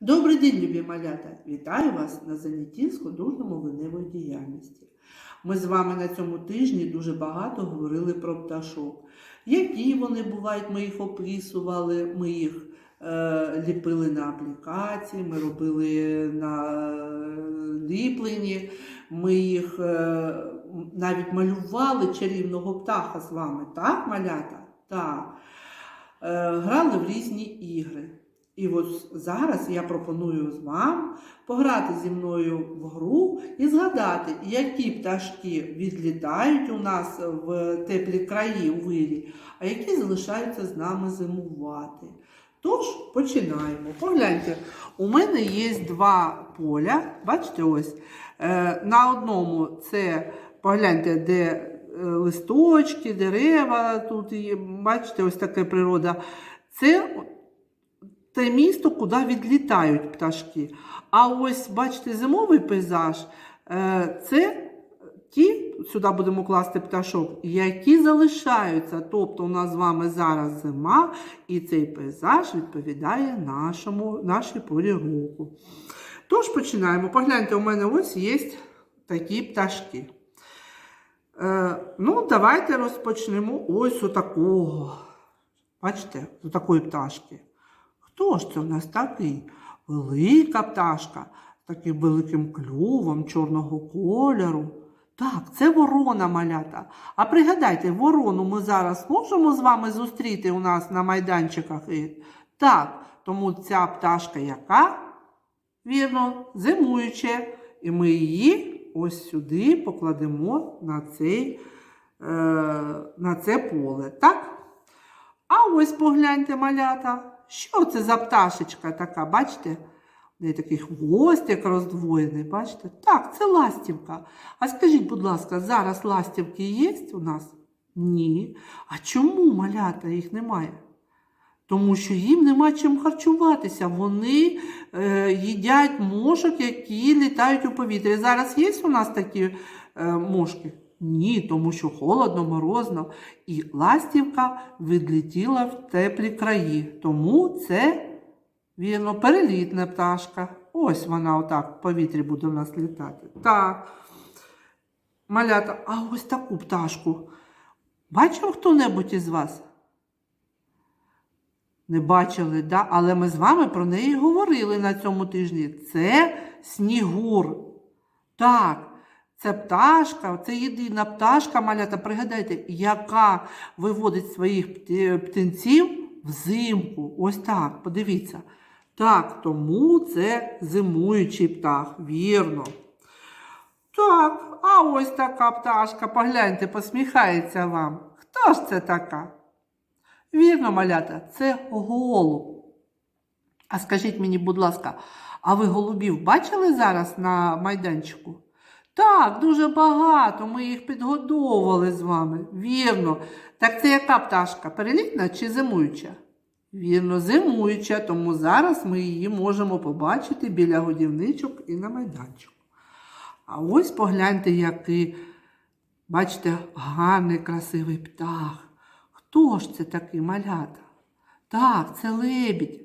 Добрий день, любі малята! Вітаю вас на занятті з художньо-мовленевої діяльності. Ми з вами на цьому тижні дуже багато говорили про пташок. Які вони бувають, ми їх описували, ми їх е, ліпили на аплікації, ми робили на е, ліпленні, ми їх е, навіть малювали чарівного птаха з вами, так, малята? Так. Е, грали в різні ігри. І от зараз я пропоную з вам пограти зі мною в гру і згадати, які пташки відлітають у нас в теплі краї у вирі, а які залишаються з нами зимувати. Тож починаємо. Погляньте, у мене є два поля. Бачите, ось Е, на одному це погляньте, де е, листочки, дерева. Тут є, бачите, ось така природа. Це те місто, куди відлітають пташки. А ось, бачите, зимовий пейзаж е, це ті, сюди будемо класти пташок, які залишаються. Тобто у нас з вами зараз зима, і цей пейзаж відповідає нашому, нашій порі року. Тож починаємо. Погляньте, у мене ось є такі пташки. Е, ну, давайте розпочнемо ось у такого. Бачите, з такої пташки. Хто ж це у нас такий? Велика пташка з таким великим клювом чорного кольору. Так, це ворона малята. А пригадайте, ворону ми зараз можемо з вами зустріти у нас на майданчиках. Так, тому ця пташка яка? Вірно, зимуюча. І ми її ось сюди покладемо на, цей, е, на це поле. Так? А ось погляньте, малята. Що це за пташечка така, бачите? У неї такий хвостик роздвоєний, бачите? Так, це ластівка. А скажіть, будь ласка, зараз ластівки є у нас? Ні. А чому малята їх немає? Тому що їм нема чим харчуватися. Вони е, їдять мошок, які літають у повітрі. Зараз є у нас такі е, мошки? Ні, тому що холодно, морозно. І ластівка відлетіла в теплі краї. Тому це, вірно, перелітна пташка. Ось вона отак в повітрі буде в нас літати. Так. Малята, а ось таку пташку. Бачив хто-небудь із вас? Не бачили, да? але ми з вами про неї говорили на цьому тижні. Це снігур. Так, це пташка, це єдина пташка, малята, пригадайте, яка виводить своїх птенців взимку. Ось так, подивіться. Так, тому це зимуючий птах, вірно. Так, а ось така пташка, погляньте, посміхається вам. Хто ж це така? Вірно, малята, це голуб. А скажіть мені, будь ласка, а ви голубів бачили зараз на майданчику? Так, дуже багато. Ми їх підгодовували з вами. Вірно. Так це яка пташка? Перелітна чи зимуюча? Вірно, зимуюча, тому зараз ми її можемо побачити біля годівничок і на майданчику. А ось погляньте, який, бачите, гарний красивий птах. Хто ж це такий малята? Так, це лебідь.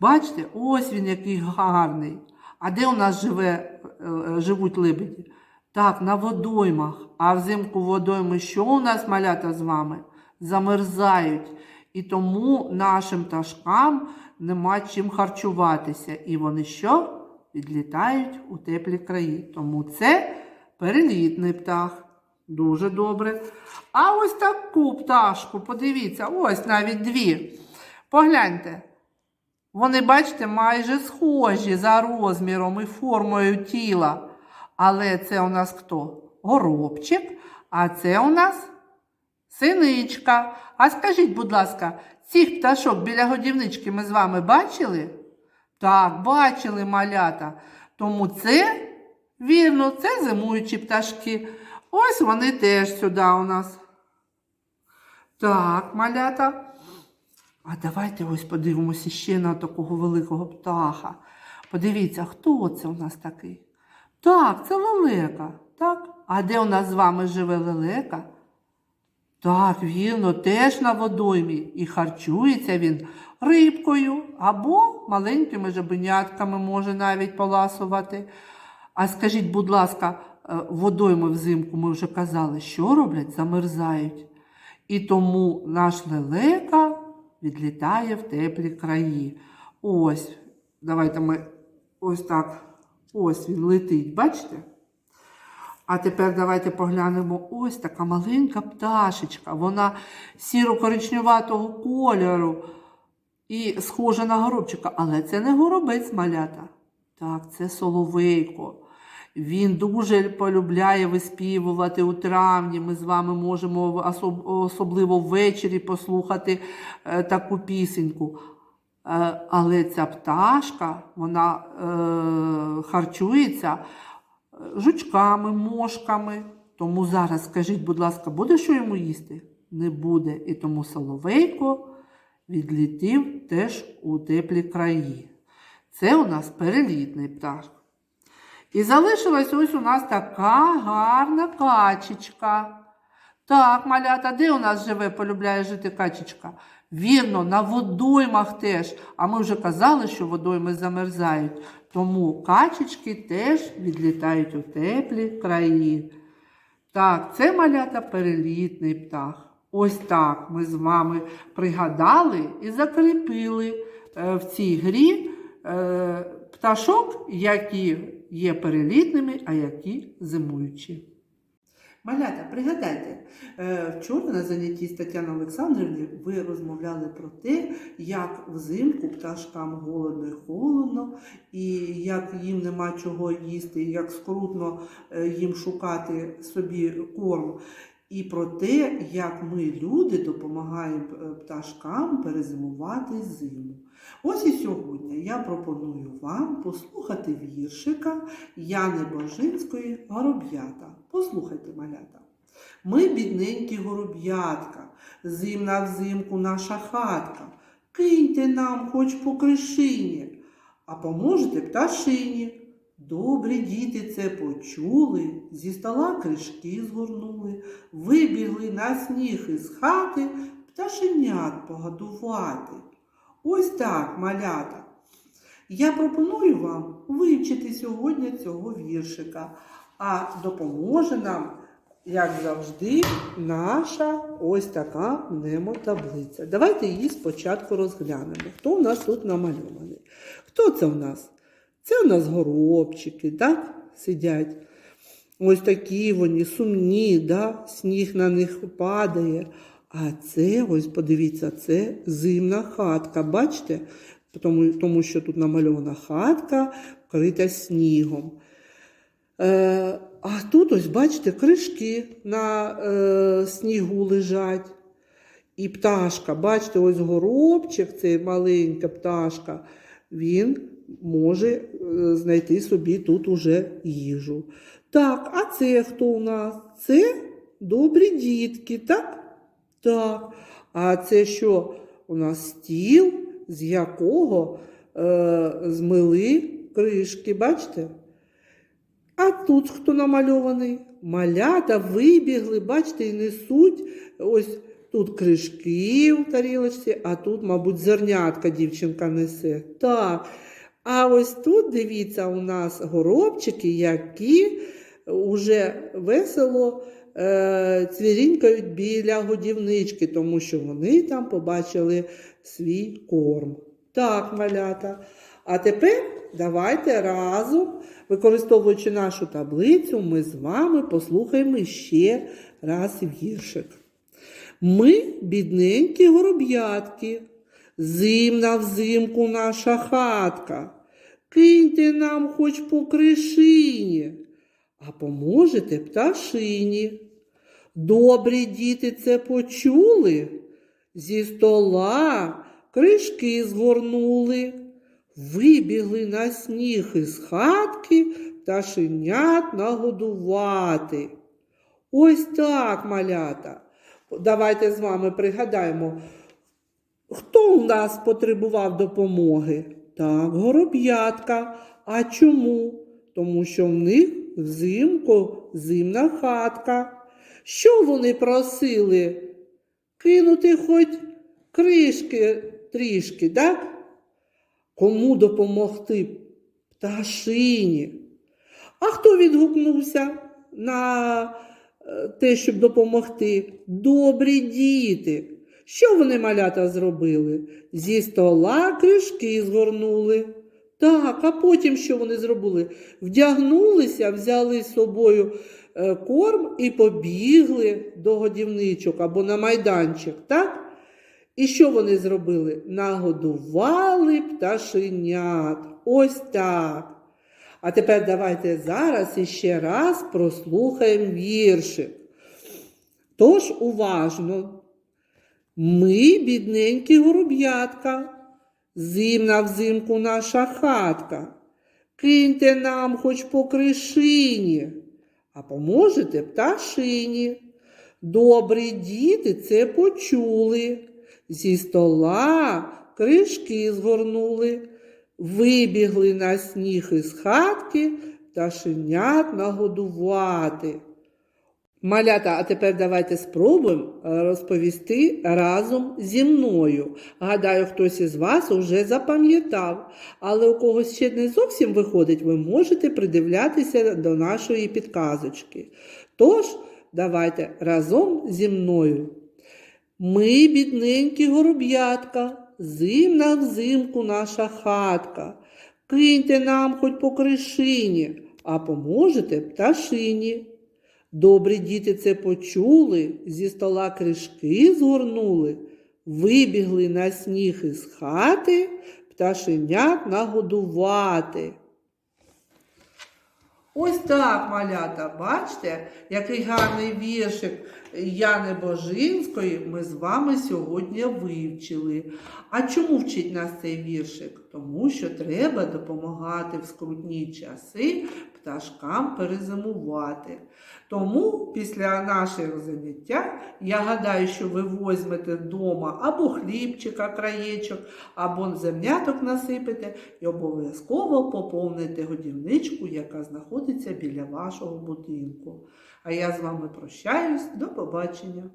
Бачите, ось він який гарний. А де у нас живе, е, живуть лебеді? Так, на водоймах. А взимку водойми що у нас малята з вами? Замерзають. І тому нашим пташкам нема чим харчуватися. І вони що? Відлітають у теплі краї. Тому це перелітний птах. Дуже добре. А ось таку пташку, подивіться, ось навіть дві. Погляньте. Вони, бачите, майже схожі за розміром і формою тіла. Але це у нас хто? Горобчик, а це у нас синичка. А скажіть, будь ласка, цих пташок біля годівнички ми з вами бачили? Так, бачили малята. Тому це, вірно, це зимуючі пташки. Ось вони теж сюди у нас. Так, малята. А давайте ось подивимося ще на такого великого птаха. Подивіться, хто це у нас такий? Так, це лелека. Так? А де у нас з вами живе лелека? Так, вірно, теж на водоймі. І харчується він рибкою або маленькими жабенятками може навіть поласувати. А скажіть, будь ласка, е, водойми взимку ми вже казали, що роблять? Замерзають. І тому наш лелека відлітає в теплі краї. Ось, давайте ми ось так. Ось він летить, бачите? А тепер давайте поглянемо ось така маленька пташечка. Вона сіро-коричневатого кольору і схожа на горобчика. Але це не горобець малята. Так, це соловейко. Він дуже полюбляє виспівувати у травні. Ми з вами можемо особливо ввечері послухати е, таку пісеньку. Е, але ця пташка, вона е, харчується жучками, мошками. Тому зараз скажіть, будь ласка, буде що йому їсти? Не буде. І тому соловейко відлітів теж у теплі краї. Це у нас перелітний пташка. І залишилась ось у нас така гарна качечка. Так, малята, де у нас живе, полюбляє жити качечка? Вірно, на водоймах теж. А ми вже казали, що водойми замерзають. Тому качечки теж відлітають у теплі краї. Так, це малята перелітний птах. Ось так ми з вами пригадали і закріпили е, в цій грі е, пташок, які є перелітними, а які зимуючі. Малята, пригадайте, е, вчора на занятті з Тетяною Олександрівною ви розмовляли про те, як взимку пташкам голодно і холодно, і як їм нема чого їсти, як скрутно е, їм шукати собі корм. І про те, як ми, люди, допомагаємо е, пташкам перезимувати зиму. Ось і сьогодні я пропоную вам послухати віршика Яни Божинської Гороб'ята. Послухайте, малята. Ми, бідненькі гороб'ятка, зимна взимку наша хатка. Киньте нам хоч по кришині, а поможете пташині. Добрі діти це почули, зі стола кришки згорнули, вибігли на сніг із хати пташенят погодувати. Ось так, малята. Я пропоную вам вивчити сьогодні цього віршика, а допоможе нам, як завжди, наша ось така мнемотаблиця. Давайте її спочатку розглянемо. Хто у нас тут намальований? Хто це в нас? Це у нас горобчики, так? Сидять. Ось такі вони сумні, да? сніг на них падає. А це, ось подивіться, це зимна хатка. Бачите? Тому, тому що тут намальована хатка, вкрита снігом. Е, а тут, ось, бачите, кришки на е, снігу лежать. І пташка, бачите, ось горобчик, цей маленька пташка, він може е, знайти собі тут уже їжу. Так, а це хто у нас? Це добрі дітки, так? Так. А це що? У нас стіл, з якого е, змили кришки, бачите? А тут хто намальований? Малята вибігли, бачите, і несуть ось тут кришки в тарілочці, а тут, мабуть, зернятка дівчинка несе. Так. А ось тут, дивіться, у нас горобчики, які вже весело е, цвірінькають біля годівнички, тому що вони там побачили свій корм. Так, малята. А тепер давайте разом, використовуючи нашу таблицю, ми з вами послухаємо ще раз віршик. Ми, бідненькі гороб'ятки, зимна взимку наша хатка. Киньте нам хоч по кришині, а поможете пташині. Добрі діти це почули, зі стола кришки згорнули, вибігли на сніг із хатки пташенят нагодувати. Ось так, малята. Давайте з вами пригадаємо, хто у нас потребував допомоги? Так, гороб'ятка. А чому? Тому що в них взимку зимна хатка. Що вони просили кинути хоч кришки трішки, так? Кому допомогти? Пташині. А хто відгукнувся на е, те, щоб допомогти? Добрі діти. Що вони малята зробили? Зі стола кришки згорнули. Так, а потім що вони зробили? Вдягнулися, взяли з собою е, корм і побігли до годівничок або на майданчик, так? І що вони зробили? Нагодували пташенят. Ось так. А тепер давайте зараз іще раз прослухаємо віршик. Тож уважно. Ми, бідненькі гороб'ятка, зимна взимку наша хатка. Киньте нам хоч по кришині, а поможете пташині. Добрі діти це почули. Зі стола кришки згорнули, вибігли на сніг із хатки пташенят нагодувати. Малята, а тепер давайте спробуємо е, розповісти разом зі мною. Гадаю, хтось із вас уже запам'ятав, але у когось ще не зовсім виходить, ви можете придивлятися до нашої підказочки. Тож, давайте разом зі мною. Ми, бідненькі гороб'ятка, зимна взимку наша хатка. Киньте нам хоч по кришині, а поможете пташині. Добрі діти це почули, зі стола кришки згорнули, вибігли на сніг із хати, пташенят нагодувати. Ось так, малята, бачите, який гарний віршик Яни Божинської ми з вами сьогодні вивчили. А чому вчить нас цей віршик? Тому що треба допомагати в скрутні часи пташкам перезимувати. Тому після нашого заняття я гадаю, що ви візьмете вдома або хлібчика, краєчок, або земляток насипете і обов'язково поповните годівничку, яка знаходиться біля вашого будинку. А я з вами прощаюсь. До побачення!